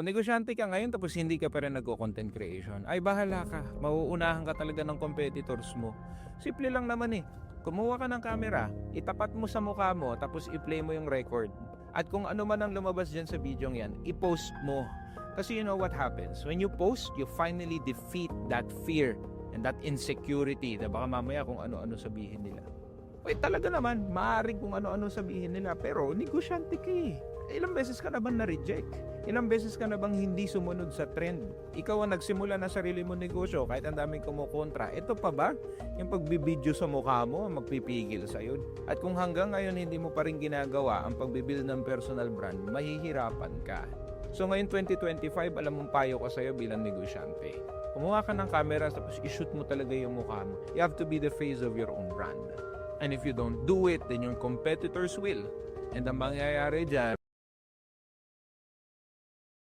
Kung negosyante ka ngayon tapos hindi ka pa rin nagko-content creation, ay bahala ka. Mauunahan ka talaga ng competitors mo. Simple lang naman eh. Kumuha ka ng camera, itapat mo sa mukha mo, tapos i-play mo yung record. At kung ano man ang lumabas dyan sa video yan, i-post mo. Kasi you know what happens? When you post, you finally defeat that fear and that insecurity na baka mamaya kung ano-ano sabihin nila. Wait, talaga naman, maaaring kung ano-ano sabihin nila, pero negosyante ka eh. Ilang beses ka na ba na-reject? Ilang beses ka na bang hindi sumunod sa trend? Ikaw ang nagsimula na sarili mo negosyo kahit ang daming kumukontra. Ito pa ba? Yung pagbibideo sa mukha mo ang magpipigil sa'yo. At kung hanggang ngayon hindi mo pa rin ginagawa ang pagbibuild ng personal brand, mahihirapan ka. So ngayon 2025, alam mong payo ko sa'yo bilang negosyante. Kumuha ka ng camera tapos i-shoot mo talaga yung mukha mo. You have to be the face of your own brand. And if you don't do it, then your competitors will. And ang mangyayari dyan,